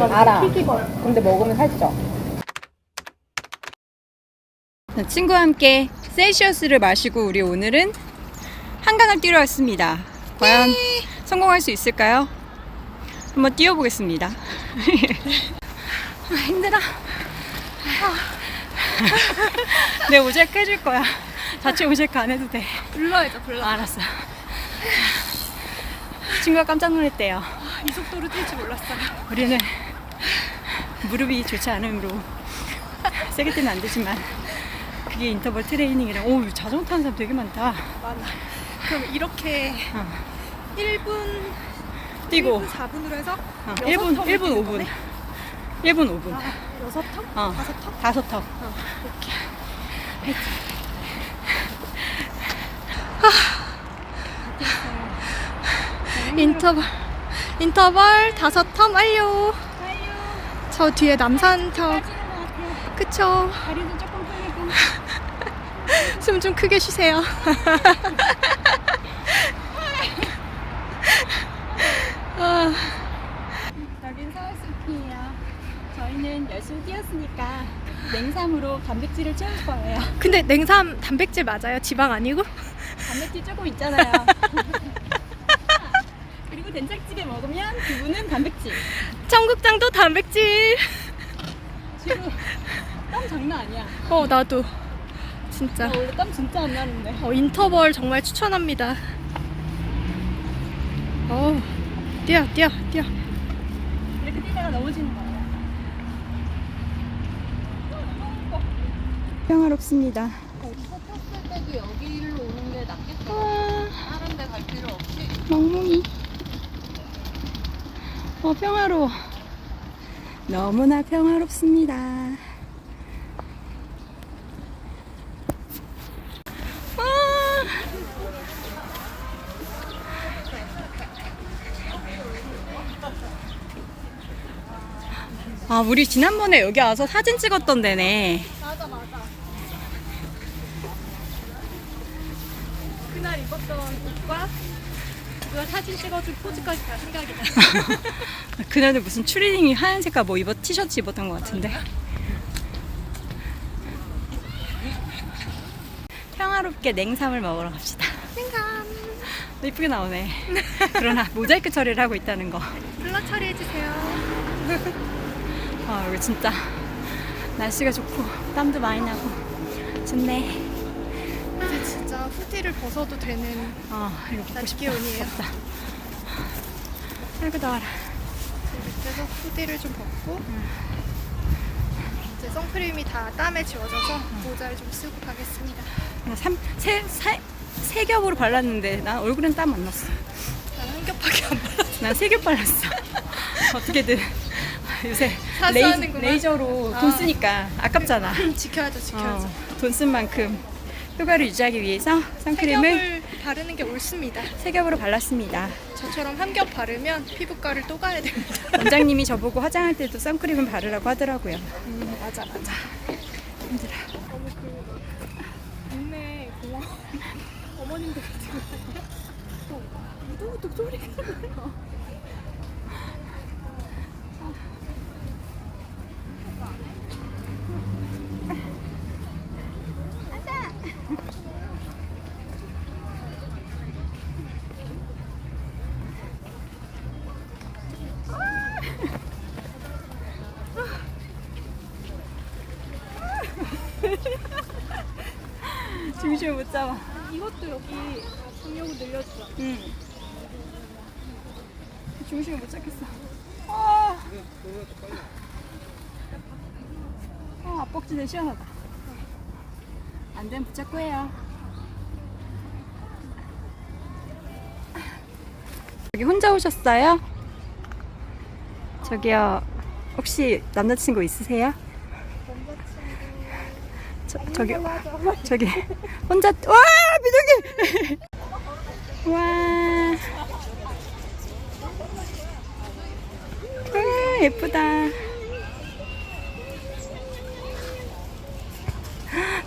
알아. 근데 먹으면 살쪄. 친구와 함께 세이시어스를 마시고 우리 오늘은 한강을 뛰러 왔습니다. 과연 성공할 수 있을까요? 한번 뛰어보겠습니다. 아, 힘들어. 내 모자이크 해줄 거야. 자체 모자이크 안 해도 돼. 불러야죠, 불러. 알았어. 친구가 깜짝 놀랐대요. 이 속도로 뛸줄 몰랐어요. 우리는 무릎이 좋지 않으므로 세게 뛰면 안 되지만 그게 인터벌 트레이닝이랑 오 자전거 타는 사람 되게 많다. 많아. 그럼 이렇게 어. 1분, 뛰고 1분 4분으로 해서 어, 여섯 1분 턴을 1분 뛰는 5분 거네? 1분 5분 아, 여섯 턴? 어. 다섯 턴? 다섯 턱. 인터벌, 인터벌 다섯 턴 완료. 저 뒤에 남산턱. 그쵸. 다리도 조금 풀리고 숨 좀 크게 쉬세요. 아, 여긴 서울숲이에요. 저희는 열심히 뛰었으니까 냉삼으로 단백질을 채울 거예요. 근데 냉삼 단백질 맞아요? 지방 아니고? 단백질 조금 있잖아요. 그리고 된장찌개 먹으면 그분은 단백질. 청국장도 단백질. 지금 땀 장난 아니야. 어, 나도. 진짜. 나 원래 땀 진짜 안 나는데. 어, 인터벌 정말 추천합니다. 어, 뛰어, 뛰어, 뛰어. 이렇게 뛰다가 넘어지는 거예요. 평화롭습니다. 어디서 폈을 때도 여기로 오는 게 낫겠다. 와, 다른 데 갈 필요 없이. 멍멍이. 어, 평화로워. 너무나 평화롭습니다. 와. 아, 우리 지난번에 여기 와서 사진 찍었던 데네. 맞아, 맞아. 그날 입었던 옷과 누가 사진 찍어준 포즈까지 다 생각이 나. 그날은 무슨 추리닝이 하얀 색깔 뭐 입었 티셔츠 입었던 것 같은데. 평화롭게 냉삼을 먹으러 갑시다. 생감. 이쁘게 나오네. 그러나 모자이크 처리를 하고 있다는 거. 블러 처리해 주세요. 아 여기 진짜 날씨가 좋고 땀도 많이 나고 좋네. 이제 진짜 후디를 벗어도 되는 아 이거 낮 싶다. 기온이에요. 덥다. 아이고 더워라. 밑에서 후디를 좀 벗고 이제 선크림이 다 땀에 지워져서 모자를 좀 쓰고 가겠습니다. 나 삼, 세, 세, 세 겹으로 발랐는데 난 얼굴엔 땀 안 났어. 난 한 겹밖에 안 발랐어. 난 세 겹 발랐어. 어떻게든 요새. 레이, 저로 아. 돈 쓰니까 아깝잖아. 지켜야죠, 지켜야죠. 어, 돈쓴 만큼 효과를 유지하기 위해서 선크림을 바르는 게 옳습니다. 세 겹으로 발랐습니다. 저처럼 한 겹 바르면 피부과를 또 가야 됩니다. 원장님이 저보고 화장할 때도 선크림을 바르라고 하더라고요. 음, 맞아, 맞아. 힘들어. 너무 그 동네 공원 어머님들 같은 거 우뚝우뚝 소리가 나요. 중심을 못 잡아. 이것도 여기 중력을 늘려주자. 응. 중심을 못 잡겠어. 아, 아 앞벅지는 시원하다. 안 되면 붙잡고 해요. 여기 혼자 오셨어요? 저기요, 혹시 남자친구 있으세요? 저, 저기, 저기, 혼자, 와! 미동이! 와. 와, 예쁘다.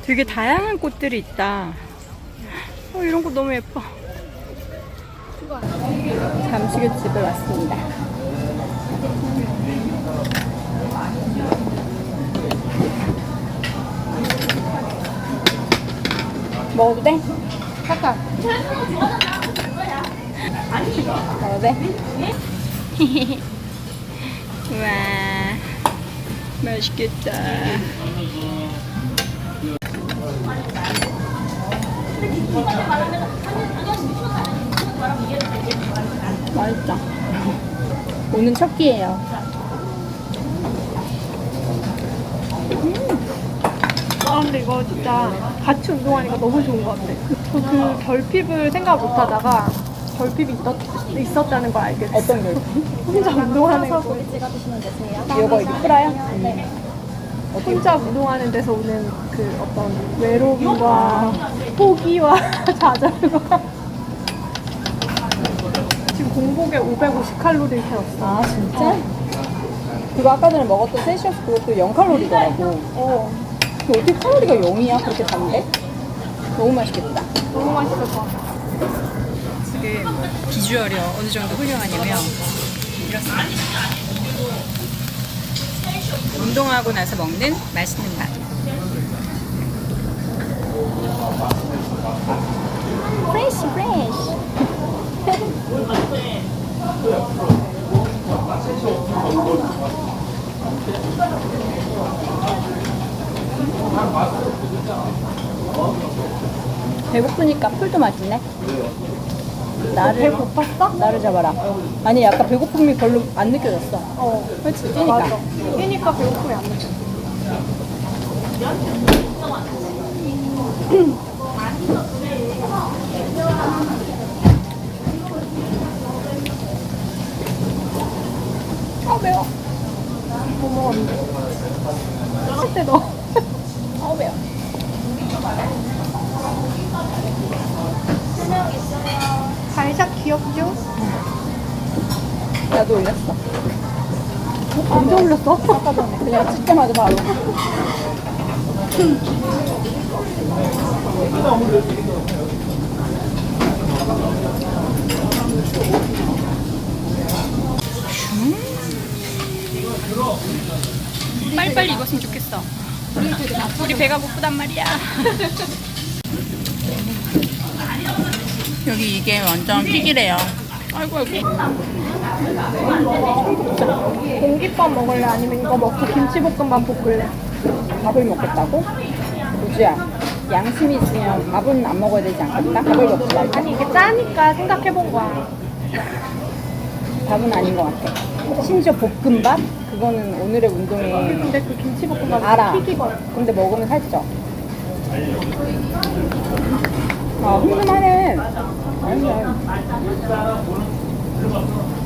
되게 다양한 꽃들이 있다. 어, 이런 거 너무 예뻐. 잠시교 집에 왔습니다. 먹어도 돼? 잠깐. 먹어도 돼? 와 맛있겠다. 맛있다. 오늘 첫 끼예요. 아 근데 이거 진짜 같이 운동하니까 너무 좋은 것 같아. 그, 그 결핍을 생각 못 하다가 결핍이 있었, 있었다는 걸 알게 됐어. 어떤 걸? 혼자 운동하는 거. 이거 이거 풀어요? 혼자 운동하는 데서 오는 그 어떤 외로움과 포기와 좌절과 지금 공복에 550칼로리 태웠어. 아 진짜? 그거 아까 전에 먹었던 셀시어스 그것도 0칼로리더라고. 어, 근데 어떻게 칼로리가 0이야? 그렇게 단데? 너무 맛있겠다. 너무 맛있을 것 같아. 지금 비주얼이 어느 정도 훌륭하냐면 이렇습니다. 운동하고 나서 먹는 맛있는 맛. 프레쉬 프레쉬. 배고프니까 풀도 맛있네. 나를 배고팠어? 나를 잡아라. 아니 약간 배고픔이 별로 안 느껴졌어. 어, 그렇지 맞아. 뛰니까. 뛰니까 배고픔이 안 느껴. 아 매워. 뭐 먹었는데? 할때 너. 아 매워. 발샷 귀엽죠? 나도 올렸어. 언제 올렸어? 아까 전에 그냥 찍 때마다 바로. 빨리빨리 익었으면 좋겠어. 우리 배가 고프단 말이야. 여기 이게 완전 픽이래요. 아이고 아이고. 공깃밥 먹을래? 아니면 이거 먹고 김치볶음밥 볶을래? 밥을 먹겠다고? 우주야, 양심이 있으면 밥은 안 먹어야 되지 않겠다? 밥을 먹지 말자. 아니 이게 짜니까 생각해본 거야. 밥은 아닌 것 같아. 심지어 볶음밥? 그거는 오늘의 운동에 근데 그 김치볶음밥 알아. 튀기거든. 근데 먹으면 살쪄. 아, 궁금하네. 아니야.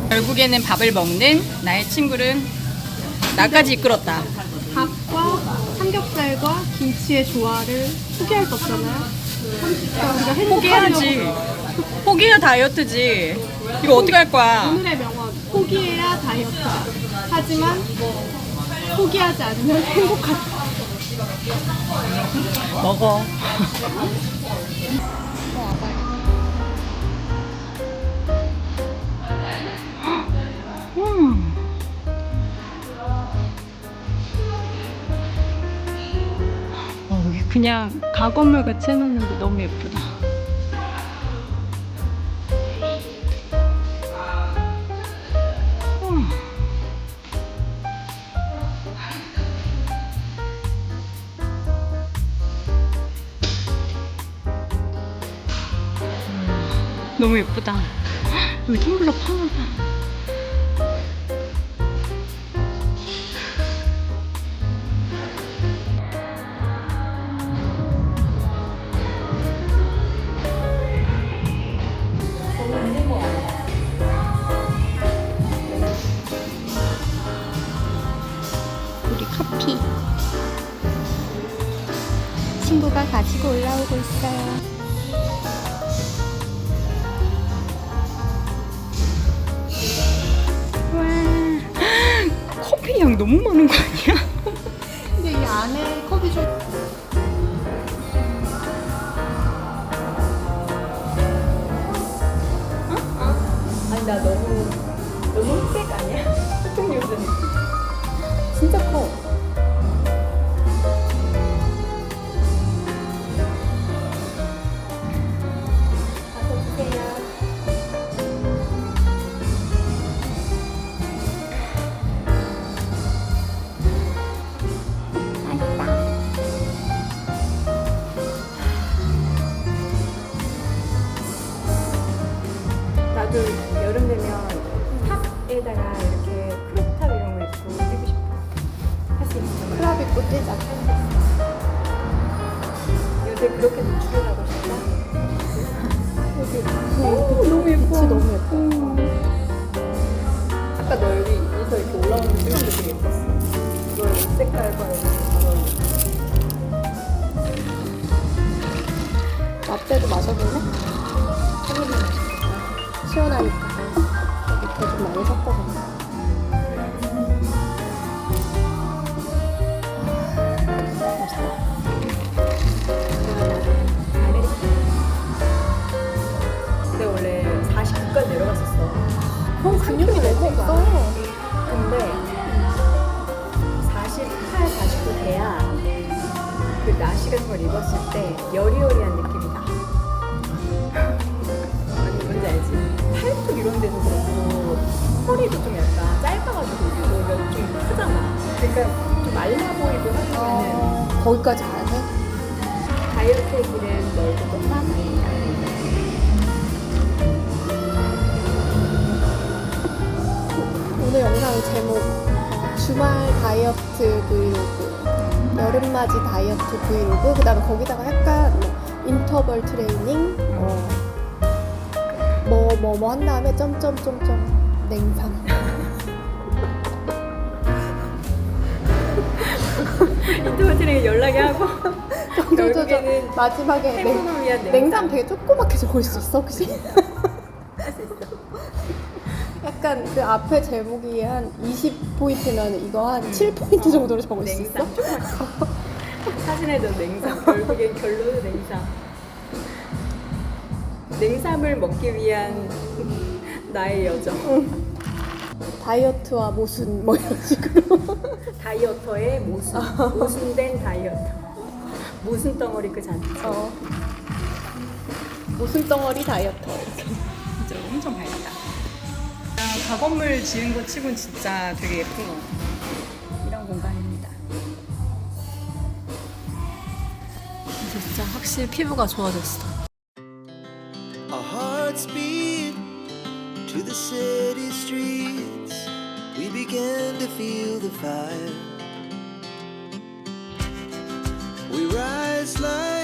결국에는 밥을 먹는 나의 친구는 나까지 이끌었다. 밥과 삼겹살과 김치의 조화를 포기할 수 없잖아요. 그러니까 우리가 행복하려고 포기해야지. 포기해야 다이어트지. 이거 어떻게 할 거야? 오늘의 명언 포기해야 다이어트. 하지만 포기하지 않으면 행복하다. 먹어. 음. 어, 여기 그냥 가건물 같이 해놨는데 너무 예쁘다. 너무 예쁘다. 여기 텀블러 파나 봐. 우리 커피. 친구가 가지고 올라오고 있어요. 너무 많은 거 아니야? 근데 이 안에 컵이 좀 아니, 나 너무, 너무 흑백 아니야? 흑백 요즘. 진짜 이렇게 잘 어울려. 라떼도 마셔볼래? 시원하니까. 그러니까 좀 말라 보이고 하면은 거기까지 가야 돼? 다이어트의 길은 넓고 똑같아. 오늘 영상 제목 어, 주말 다이어트 브이로그 여름맞이 다이어트 브이로그 그 다음에 거기다가 약간 뭐 인터벌 트레이닝 뭐뭐뭐한 다음에 점점점점 냉삼 인터뷰트링 연락이 하고 저 저 저 결국에는 마지막에 냉, 팬분을 위한 냉삼 냉삼 되게 조그맣게 수 있어 혹시? 약간 그 앞에 제목이 한 20포인트면 이거 한 7포인트 정도로 있어? 냉삼 조그맣게. 사진에도 냉삼 결국엔 결론은 냉삼 냉삼을 먹기 위한 나의 여정 다이어트와 모순 뭐 이런 식으로 다이어터의 모순 모순된 다이어터 모순 덩어리 그 자체 어. 모순 덩어리 다이어트 진짜 엄청 밝다. 가건물 지은 거 치곤 진짜 되게 예쁜 것 같아요. 이런 공간입니다. 진짜 확실히 피부가 좋아졌어. Our hearts beat to the city streets. We began to feel the fire. We rise like